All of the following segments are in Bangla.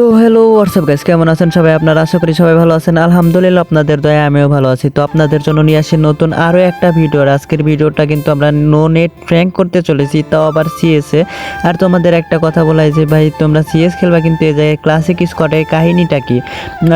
তো হ্যালো হোয়াটসঅ্যাপ গাইস কেমন আছেন সবাই? আপনারা আশা করি সবাই ভালো আছেন। আলহামদুলিল্লাহ, আপনাদের দয়া, আমিও ভালো আছি। তো আপনাদের জন্য নিয়ে আসি নতুন আরও একটা ভিডিও আর আজকের ভিডিওটা কিন্তু আমরা নো নেট ফ্র্যাঙ্ক করতে চলেছি, তাও আবার সিএসে আর তোমাদের একটা কথা বলাই যে, ভাই, তোমরা সিএস খেলবা কিন্তু এই জায়গায় ক্লাসিক স্কোয়াডের কাহিনীটা কি?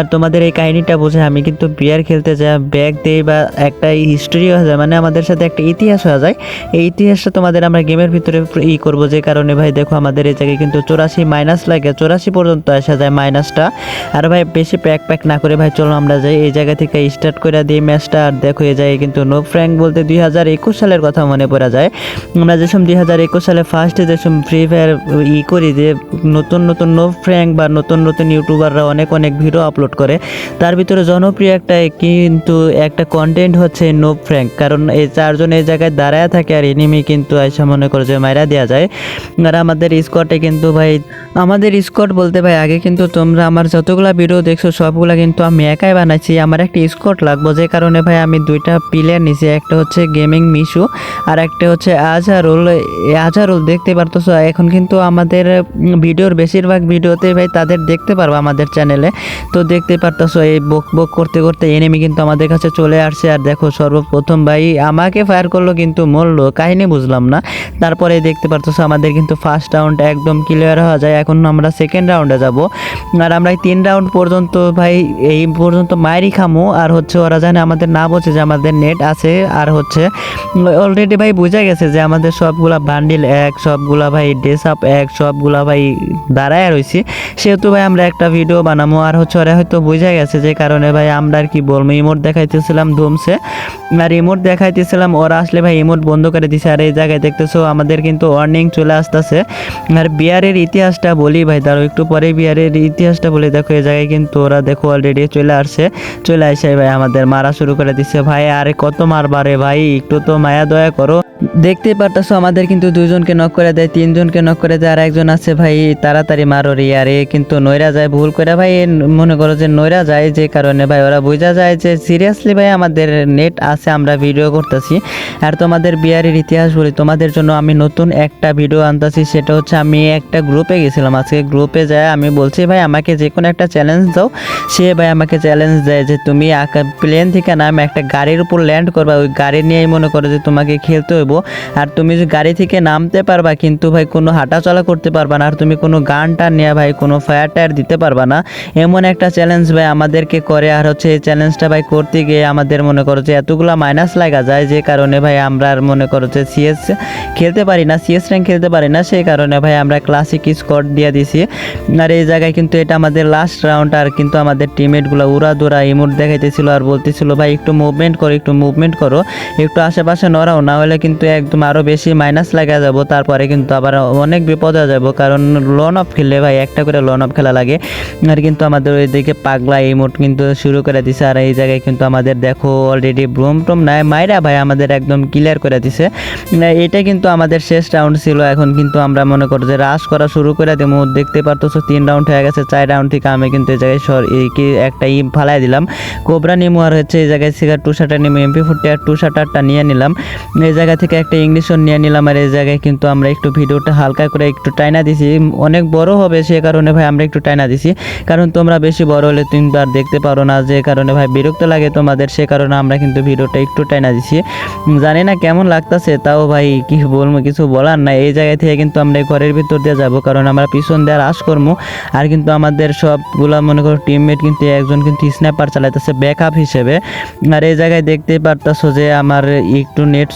আর তোমাদের এই কাহিনীটা বোঝে আমি কিন্তু বিয়ার খেলতে যাই ব্যাগ দেই বা একটা হিস্ট্রি হয়ে যায় মানে আমাদের সাথে একটা ইতিহাস হয়ে যায়। এই ইতিহাসটা তোমাদের আমরা গেমের ভিতরে ই করব, যে কারণে ভাই, দেখো আমাদের এই জায়গায় কিন্তু চৌরাশি মাইনাস লাগে, চৌরাশি পর্যন্ত আসা যায় মাইনাসটা। আর ভাই, বেশি প্যাক প্যাক না করে ভাই, চলো আমরা যাই। এই জায়গা থেকে স্টার্ট করে দিই ম্যাচটা আর দেখো, এই জায়গায় কিন্তু নো ফ্র্যাঙ্ক বলতে দুই হাজার একুশ সালের কথা মনে পড়া যায়। আমরা যেসব দুই হাজার একুশ সালে ফার্স্টে যেসব ফ্রি ফায়ার ই করি, যে নতুন নতুন নো ফ্র্যাঙ্ক বা নতুন নতুন ইউটিউবাররা অনেক অনেক ভিডিও আপলোড করে, তার ভিতরে জনপ্রিয় একটা কিন্তু একটা কন্টেন্ট হচ্ছে নো ফ্র্যাঙ্ক কারণ এই চারজন এই জায়গায় দাঁড়ায় থাকে আর এনিমি কিন্তু এসে মনে করে যে মাইরা দেওয়া যায়। আর আমাদের স্কোয়াডে কিন্তু ভাই, আমাদের স্কোয়াড বলতে ভাই, আগে কিন্তু তোমরা আমার যতগুলা ভিডিও দেখছ, সবগুলো কিন্তু আমি একাই বানাইছি। আমার একটা স্কোয়াড লাগবো, যে কারণে ভাই আমি দুইটা প্লেয়ার নিছি, একটা হচ্ছে গেমিং মিশু আর একটা হচ্ছে আজহারুল এই আজহারুল দেখতে পারতেছো, এখন কিন্তু আমাদের ভিডিওর বেশিরভাগ ভিডিওতে ভাই তাদের দেখতে পারব আমাদের চ্যানেলে তো দেখতে পারতেছো, এই বক বক করতে করতে এনিমি কিন্তু আমাদের কাছে চলে আসছে। আর দেখো, সর্বপ্রথম ভাই আমাকে ফায়ার করল কিন্তু মরলো, কাহিনী বুঝলাম না। তারপরে দেখতে পারতেছো, আমাদের কিন্তু ফার্স্ট রাউন্ড একদম ক্লিয়ার হওয়া যায়। এখন আমরা সেকেন্ড রাউন্ডে যাব। আর আমরা তিন রাউন্ড পর্যন্ত ভাই, এই পর্যন্ত মায়েরই খামো। আর হচ্ছে ওরা জানে আমাদের না বোঝে যে আমাদের নেট আছে। আর হচ্ছে অলরেডি ভাই বোঝা গেছে যে আমাদের সবগুলা বান্ডিল এক, সবগুলা ভাই ড্রেস আপ এক, সবগুলা ভাই দাঁড়ায় রয়েছি সেহেতু ভাই আমরা একটা ভিডিও বানাবো আর হচ্ছে ওরা হয়তো বোঝা গেছে যে কারণে ভাই আমরা আর কি বলব ইমোট দেখাইতেছিলাম ধুমসে। আর ইমোট দেখাইতেছিলাম, ওরা আসলে ভাই ইমোট বন্ধ করে দিছে। আর এই জায়গায় দেখতেছো আমাদের কিন্তু ওয়ার্নিং চলে আসতেছে। আর বিয়ারের ইতিহাসটা বলি ভাই তারও একটু পরে বিয়ারের ইতিহাসটা বলে দেখো এই জায়গায় কিন্তু ওরা দেখো অলরেডি চলে আসছে। চলে আসে ভাই, আমাদের মারা শুরু করে দিছে। ভাই, আরে কত মারবারে ভাই? একটু তো মায়া দয়া করো। দেখতে পারতেছো, আমাদের কিন্তু দুইজনকে নক করে দেয়, তিনজনকে নক করে দেয় আর একজন আছে ভাই, তাড়াতাড়ি মারো রে, আর এ কিন্তু নইরা যায়, ভুল করে ভাই মনে করো যে নইরা যায় যে কারণে, ভাই, ওরা বোঝা যায় যে সিরিয়াসলি ভাই, আমাদের নেট আছে, আমরা ভিডিও করতেছি। আর তোমাদের বিয়ারের ইতিহাস বলি, তোমাদের জন্য আমি নতুন একটা ভিডিও আনতেছি, সেটা হচ্ছে আমি একটা গ্রুপে গেছিলাম। আজকে গ্রুপে যায়, আমি বলছি, ভাই, আমাকে যে কোনো একটা চ্যালেঞ্জ দাও। সে ভাই আমাকে চ্যালেঞ্জ দেয় যে, তুমি প্লেন থেকে নামে একটা গাড়ির উপর ল্যান্ড করবা, ওই গাড়ি নিয়েই মনে করো যে তোমাকে খেলতে হইব। আর তুমি যে গাড়ি থেকে নামতে পারবা, কিন্তু ভাই কোনো হাঁটাচলা করতে পারবা না, আর তুমি কোনো গান টান নিয়ে ভাই কোনো ফায়ার টায়ার দিতে পারবা না। এমন একটা চ্যালেঞ্জ ভাই আমাদেরকে করে, আর হচ্ছে এই চ্যালেঞ্জটা ভাই করতে গিয়ে আমাদের মনে করো যে এতগুলা মাইনাস লাগা যায়, যে কারণে ভাই আমরা আর মনে করো যে সিএস খেলতে পারি না সিএস র্যাঙ্ক খেলতে পারি না, সেই কারণে ভাই আমরা ক্লাসিক স্কোয়াড দিয়ে দিছি। আর এই জায়গায় কিন্তু এটা আমাদের লাস্ট রাউন্ড আর কিন্তু আমাদের টিমমেটগুলো উড়া দুরা ইমোট দেখাইতেছিল আর বলতেছিল, ভাই একটু মুভমেন্ট করো, একটু মুভমেন্ট করো, একটু আশেপাশে নড়াও, না হলে কিন্তু একদম আরও বেশি মাইনাস লাগা যাব, তারপরে কিন্তু আবার অনেক বিপদ যাব। কারণ লোন অফ খেললে ভাই, একটা করে লোন অফ খেলা লাগে। আর কিন্তু আমাদের ওইদিকে পাগলা এই মোট কিন্তু শুরু করে দিছে। আর এই জায়গায় কিন্তু আমাদের দেখো অলরেডি ব্রুম টুম নাই, মাইরা ভাই আমাদের একদম ক্লিয়ার করে দিছে। এটা কিন্তু আমাদের শেষ রাউন্ড ছিল। এখন কিন্তু আমরা মনে করো যে রাশ করা শুরু করে দেবো। দেখতে পারতেছো তিন রাউন্ড হয়ে গেছে, চার রাউন্ড থেকে আমি কিন্তু এই জায়গায় একটা ই ফালাই দিলাম। কোবরা নিমু আর হচ্ছে এই জায়গায় সিগার টু শার্টার নিমু এমপি ফুটে আর টু শার্টারটা নিয়ে নিলাম। এই জায়গা থেকে একটা ইংলিশও নিয়ে নিলাম আর এই জায়গায় কিন্তু আমরা একটু ভিডিওটা হালকা করে একটু টাইনা দিছি। অনেক বড় হবে সে কারণে ভাই আমরা একটু টাইনা দিছি। কারণ তোমরা বেশি বড় হলে তুমি আর দেখতে পারো না যে কারণে ভাই বিরক্ত লাগে তোমাদের, সে কারণে আমরা কিন্তু ভিডিওটা একটু টাইনা দিছি। জানি না কেমন লাগতাছে, তাও ভাই কি বলব, কিছু বলার নাই। এই জায়গা থেকে কিন্তু আমরা ঘরের ভিতর দিয়ে যাব, কারণ আমরা পিছন দেওয়ার আস করব আর কিন্তু আমাদের সবগুলা মনে করো টিমমেট কিন্তু একজন কিন্তু স্ন্যাপার চালাইতেছে ব্যাকআপ হিসেবে। আর এই জায়গায় দেখতে পারতাছো যে আমার একটু নেট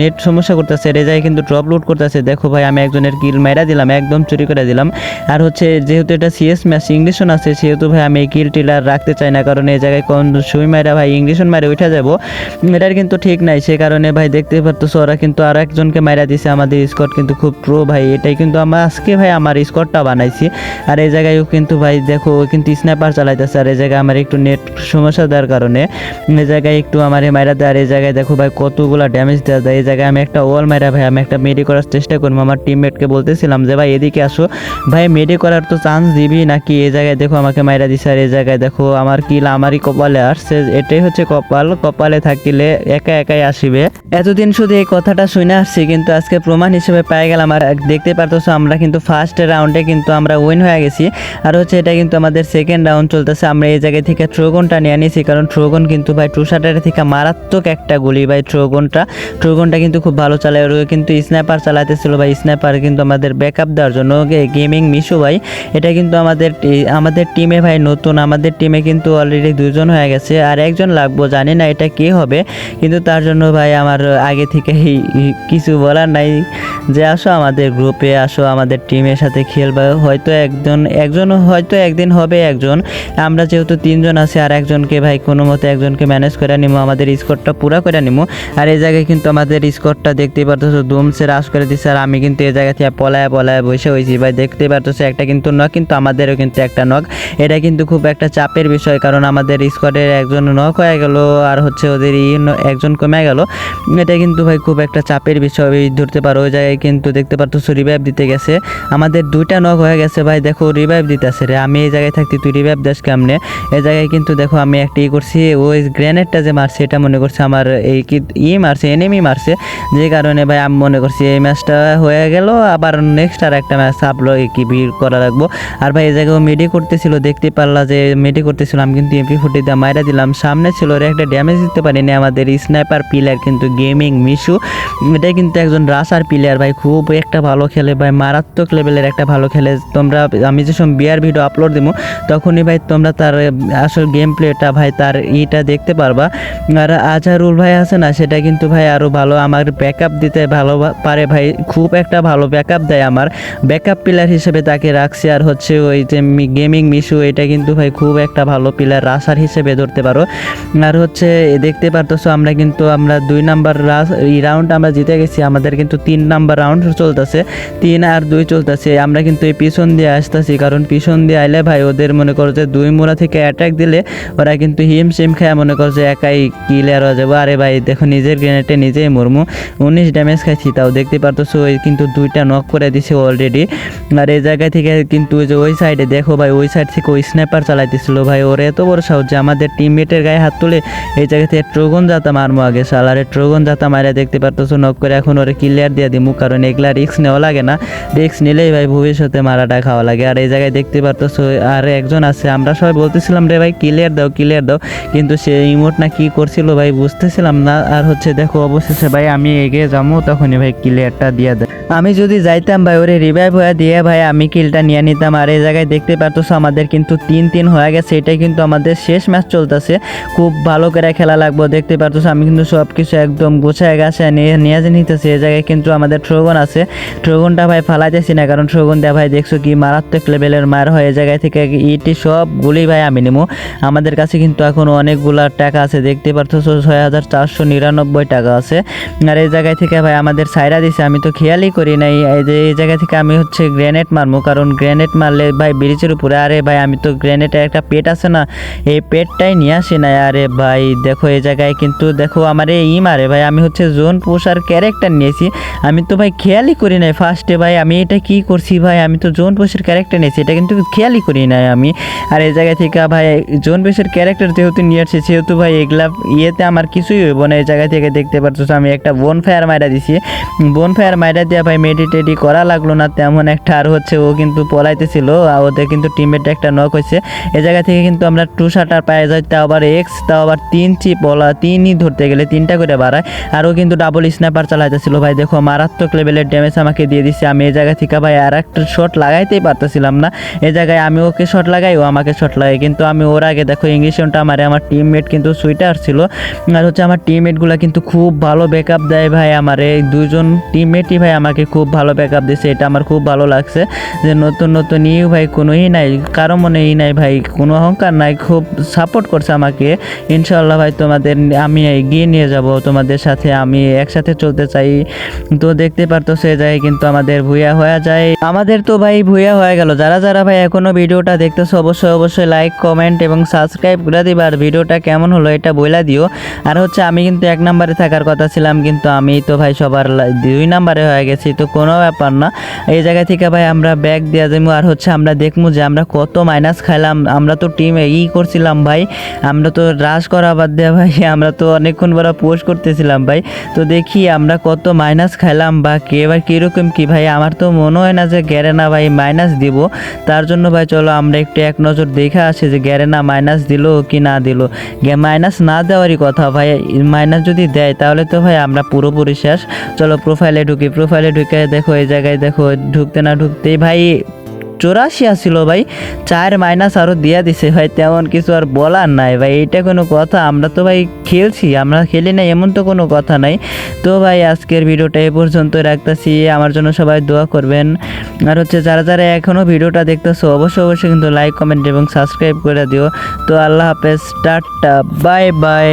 নেট সমস্যা করতেছে জায়গায় কিন্তু ড্রপ লুট করতেছে। দেখো ভাই, আমি একজনের কিল মেরা দিলাম, একদম চুরি করে দিলাম। আর হচ্ছে, যেহেতু এটা সিএস ম্যাচ ইংলিশন আছে, সেহেতু ভাই, আমি এই কিল টিলার রাখতে চাই না, কারণ এই জায়গায় কোন সুই মাইরা ভাই ইংলিশন মারে উঠে যাব। এটার কিন্তু ঠিক নাই, সে কারণে ভাই দেখতে পারতেছো, ওরা কিন্তু আর একজনকে মাইরা দিছে। আমাদের স্কোয়াড কিন্তু খুব প্রো ভাই, এটাই কিন্তু আমরা আজকে ভাই, আমার স্কোয়াডটা বানাইছি। আর এই জায়গায়ও কিন্তু ভাই, দেখো কিন্তু স্ন্যাপার চালাইতেছে, আর এই জায়গায় আমার একটু নেট সমস্যা দেওয়ার কারণে, এই জায়গায় একটু আমার মাইরা দেয়, আর এই জায়গায় দেখো ভাই, কতগুলা ড্যামেজ দেওয়া যায়। জায়গায় আমি একটা ওয়াল মারা ভাই, আমি একটা মেডি করার চেষ্টা করব। আমার টিমমেটকে বলতেছিলাম যে, ভাই, এদিকে আসো। ভাই মেডি করার তো চান্স দিবি নাকি? এই জায়গায় দেখো, আমাকে মাইরা দিছে। আর এই জায়গায় দেখো, আমার কিল আমারই কপালে আসছে। এটাই হচ্ছে কপাল। কপালে থাকিলে একা একাই আসিবে। এতদিন শুধু এই কথাটা শুনে আসছি, কিন্তু আজকে প্রমাণ হিসেবে পেয়ে গেলাম। আর দেখতে পারতেছো, আমরা কিন্তু ফার্স্ট রাউন্ডে কিন্তু আমরা উইন হয়ে গেছি। আর হচ্ছে, এটা কিন্তু আমাদের সেকেন্ড রাউন্ড চলতেছে। আমরা এই জায়গায় থেকে ট্রোগনটা নিয়ে নিয়েছি কারণ ট্রোগন কিন্তু ভাই টুশাটার থেকে মারাত্মক একটা গুলি ভাই ট্রোগনটা ট্রোগনটা কিন্তু খুব ভালো চালায়। ওর কিন্তু স্ন্যাপার চালাতেছিল ভাই। স্ন্যাপার কিন্তু আমাদের ব্যাকআপ দেওয়ার জন্য। গেমিং মিশু ভাই। এটা কিন্তু আমাদের আমাদের টিমে ভাই নতুন। আমাদের টিমে কিন্তু অলরেডি দুজন হয়ে গেছে। আর একজন লাগবো, জানি না এটা কে হবে। কিন্তু তার জন্য ভাই আমার আগে থেকে কিছু বলার নাই। যে আসো আমাদের গ্রুপে আসো আমাদের টিমের সাথে খেলবে। হয়তো একজন একজন, হয়তো একদিন হবে একজন। আমরা যেহেতু তিনজন আছি আর একজনকে ভাই কোনো মতে একজনকে ম্যানেজ করে নিবো আমাদের স্কোরটা পুরা করে নিবো আর এই জায়গায় কিন্তু আমাদের স্কোরটা দেখতে পারতেছো দুমসে রাস করে দিচ্ছে আর আমি কিন্তু এই জায়গা থেকে পলায় পলায় বসে হয়েছি। ভাই দেখতে পারতেছো, একটা কিন্তু নক কিন্তু আমাদেরও কিন্তু একটা নক এটা কিন্তু খুব একটা চাপের বিষয়, কারণ আমাদের স্কোয়াডের একজন নক হয়ে গেল আর হচ্ছে ওদের ই একজন কমে গেল। এটা কিন্তু ভাই খুব একটা চাপের বিষয় ধরতে পারো, ওই জায়গায় কিন্তু দেখতে পারতেছো রিভাইভ দিতে গেছে। আমাদের দুইটা নক হয়ে গেছে, ভাই, দেখো রিভাইভ দিতেছে রে। আমি এই জায়গায় থাকতে তুই রিভাইভ দাস কেমনে? এই জায়গায় কিন্তু দেখো আমি একটা ই করছি, ওই গ্রেনেডটা যে মারছে, এটা মনে করছে আমার এই কি, ই মারছে এনিমি মারছে। যে কারণে ভাই আমি মনে করছি এই ম্যাচটা হয়ে গেল, আবার নেক্সট আর একটা ম্যাচ আপলো কি ভিড় করা রাখব আর ভাই এই জায়গায় মেডি করতেছিল, দেখতে পারলা যে মেডি করতেছিল, আমি কিন্তু এমপি ফুটি দিয়ে মাইরা দিলাম। সামনে ছিল ওরা একটা ড্যামেজ দিতে পারিনি, আমাদের স্নাইপার প্লেয়ার কিন্তু গেমিং মিশু। এটা কিন্তু একজন রাসার প্লেয়ার ভাই, খুব একটা ভালো খেলে ভাই, মারাত্মক লেভেলের একটা ভালো খেলে। তোমরা, আমি যে সময় বিয়ার ভিডিও আপলোড দেবো তখনই ভাই তোমরা তার আসল গেম প্লেটা ভাই তার ইটা দেখতে পারবা। আর আজহারুল ভাই আছে না, সেটা কিন্তু ভাই আরও ভালো আমার ব্যাকআপ দিতে ভালো পারে ভাই, খুব একটা ভালো ব্যাকআপ দেয় আমার। ব্যাকআপ প্লেয়ার হিসেবে তাকে রাখছি আর হচ্ছে ওই যে গেমিং মিশু, এটা কিন্তু ভাই খুব একটা ভালো প্লেয়ার রাসার হিসেবে ধরতে পারো। আর হচ্ছে দেখতে পারতেছো আমরা কিন্তু, আমরা দুই নাম্বার রাউন্ড আমরা জিতে গেছি, আমাদের কিন্তু তিন নাম্বার রাউন্ড চলতেছে। তিন আর দুই চলতেছে, আমরা কিন্তু এই পিছন দিয়ে আসতেছি, কারণ পিছন দিয়ে আইলে ভাই ওদের মনে করো যে দুই মোড়া থেকে অ্যাটাক দিলে ওরা কিন্তু হিম সিম খায়, মনে করো যে একাই কিলার হয়ে যাব। আরে ভাই, দেখো নিজের গ্রেনেডে নিজেই মরমু উনিশ ড্যামেজ খাইছি, তাও দেখতে পারতেছো কিন্তু দুইটা নক করে দিছে অলরেডি আর এই জায়গা থেকে কিন্তু যে ওই সাইডে দেখো ভাই, ওই সাইড থেকে ওই স্ন্যাপার চালাইতেছিল ভাই। ওর এত বড় সাহস যে আমাদের টিমমেটের গায়ে হাত তুলে এই জায়গা থেকে ট্রোগন যাতা মারমো আগে সালারে ট্রোগন যাতা মারা দেখতে পারতেছো নক করে এখন ওরে ক্লিয়ার দিয়ে দিমু, কারণ এগুলা রিক্স নেওয়া লাগে না। রিক্স নিলেই ভাই ভবিষ্যতে মারাটা খাওয়া লাগে। আর এই জায়গায় দেখতে পারতেছো, আর একজন আছে, আমরা সবাই বলতেছিলাম, রে ভাই ক্লিয়ার দাও ক্লিয়ার দাও। কিন্তু সে ইমোট না কি করছিল ভাই, বুঝতেছিলাম না। আর হচ্ছে দেখো অবশেষে ভাই, আমি এগিয়ে যাব তখনই ভাই ক্লিয়ারটা দিয়ে দেয় আমি যদি যাইতাম ভাই, ওরে রিভাইভ হয়ে দিয়ে ভাই, আমি কিলটা নিয়ে নিতাম। আর এই জায়গায় দেখতে পারতো আমাদের কিন্তু তিন তিন হয়ে গেছে। এটাই কিন্তু আমাদের শেষ ম্যাচ চলতেছে। খুব ভালো করে খেলা লাগবো, দেখতে পারতো আমি কিন্তু সব কিছু একদম গোছায় গাছে নিয়ে নিয়ে নিতেছি। এই জায়গায় কিন্তু আমাদের ট্রোগন আছে। ট্রোগনটা ভাই ফালাইতেছি না, কারণ ট্রোগন দেয়া ভাই দেখছ কি মারাত্মক লেভেলের মার হয়। এই জায়গায় থেকে ইটি সব সবগুলি ভাই আমি নেব আমাদের কাছে কিন্তু এখন অনেকগুলা টাকা আছে, দেখতে পারতো ছয় হাজার চারশো নিরানব্বই টাকা আছে। আর এই জায়গায় থেকে ভাই আমাদের সাইরা দিছে, আমি তো খেয়ালই করি নাই। এই যে, এই জায়গা থেকে আমি হচ্ছে গ্রেনেড মারবো কারণ গ্রেনেড মারলে ভাই ব্রিজের উপরে, আরে ভাই আমি তো গ্রেনেডের একটা পেট আছে না, এই পেটটাই নিয়ে আসি না আরে ভাই, দেখো এই জায়গায় কিন্তু দেখো আমার এই ই মারে ভাই, আমি হচ্ছে জোন পোষার ক্যারেক্টার নিয়েছি। আমি তো ভাই খেয়ালই করি নাই ফার্স্টে ভাই, আমি এটা কি করছি ভাই? আমি তো জোন পোষের ক্যারেক্টার নিয়েছি, এটা কিন্তু খেয়ালই করি নাই আমি। আর এই জায়গা থেকে ভাই জোন পোষের ক্যারেক্টার যেহেতু নিয়ে আসছে, সেহেতু ভাই এগুলা ইয়েতে আমার কিছুই হইব না, এই জায়গা থেকে দেখতে পাচ্ছ আমি একটা বোন ফায়ার মাইরা দিছি। বোন ফায়ার মাইরা দিয়ে ভাই মেডিটেডি করা লাগল না, তেমন একটা আর হচ্ছে ও কিন্তু পলাইতেছিল ওদের কিন্তু টিমমেট একটা নক হয়েছে এই জায়গা থেকে কিন্তু আমরা টু শাটার পায়ে যাই, তাও আবার এক্স তাও আবার তিন চিপ বলা, তিনই ধরতে গেলে তিনটা করে বাড়ায়। আর ও কিন্তু ডাবল স্ন্যাপার চালাইতেছিল, ভাই দেখো মারাত্মক লেভেলের ড্যামেজ আমাকে দিয়ে দিচ্ছে আমি এই জায়গা থেকে ভাই আর একটা শট লাগাইতেই পারতেছিলাম না। এই জায়গায় আমি ওকে শট লাগাই, ও আমাকে শট লাগাই কিন্তু আমি ওর আগে দেখো ইংলিশনটা আমার আমার টিমমেট কিন্তু সুইটার ছিল। আর হচ্ছে আমার টিমমেটগুলো কিন্তু খুব ভালো ব্যাকআপ দেয় ভাই আমার। এই দুজন টিমমেটই ভাই আমাকে খুব ভালো ব্যাকআপ দিচ্ছে এটা আমার খুব ভালো লাগছে যে নতুন নতুন ই ভাই কোনোই নাই, কারও মনে ই নাই ভাই, কোনো অহংকার নাই, খুব সাপোর্ট করছে আমাকে। ইনশাল্লাহ ভাই তোমাদের, আমি এগিয়ে নিয়ে যাব, তোমাদের সাথে আমি একসাথে চলতে চাই। তো দেখতে পারতো সে যায় কিন্তু আমাদের ভুয়া হয়ে যায়। আমাদের তো ভাই ভুয়া হয়ে গেল। যারা যারা ভাই এখনও ভিডিওটা দেখতেছো, অবশ্যই অবশ্যই লাইক কমেন্ট এবং সাবস্ক্রাইব করে দিবা। আর ভিডিওটা কেমন হলো এটা বইলা দিও। আর হচ্ছে আমি কিন্তু এক নম্বরে থাকার কথা ছিলাম করলাম কিন্তু আমি তো ভাই সবার দুই নাম্বারে হয়ে গেছি, তো কোনো ব্যাপার না। এই জায়গা থেকে ভাই আমরা ব্যাগ দিয়ে দেবো আর হচ্ছে আমরা দেখব যে আমরা কত মাইনাস খাইলাম। আমরা তো টিমে ই করছিলাম ভাই, আমরা তো রাশ করা বাদ দিয়ে ভাই, আমরা তো অনেকক্ষণ বড় পোস্ট করতেছিলাম ভাই। তো দেখি আমরা কত মাইনাস খাইলাম বা কে এবার কীরকম কি ভাই, আমার তো মনে হয় না যে গ্যারেনা ভাই মাইনাস দিব। তার জন্য ভাই চলো আমরা একটু এক নজর দেখে আসি যে গ্যারেনা মাইনাস দিল কি না দিল। মাইনাস না দেওয়ারই কথা ভাই মাইনাস যদি দেয় তাহলে তো ভাই আমরা পুরোপুরি শেষ চলো প্রোফাইলে ঢুকি প্রোফাইলে ঢুকে দেখো এই জায়গায় দেখো, ঢুকতে না ঢুকতেই ভাই চৌরাশি আসছিল ভাই, চার মাইনাস আরও দিয়ে দিছে ভাই, তেমন কিছু আর বলার নাই ভাই, এইটা কোনো কথা, আমরা তো ভাই খেলছি, আমরা খেলি না এমন তো কোনো কথা নাই। তো ভাই আজকের ভিডিওটা এ পর্যন্ত রাখতেছি, আমার জন্য সবাই দোয়া করবেন। আর হচ্ছে যারা যারা এখনও ভিডিওটা দেখতেছো, অবশ্যই অবশ্যই কিন্তু লাইক কমেন্ট এবং সাবস্ক্রাইব করে দিও। তো আল্লাহ হাফেজ, টাটা বাই বাই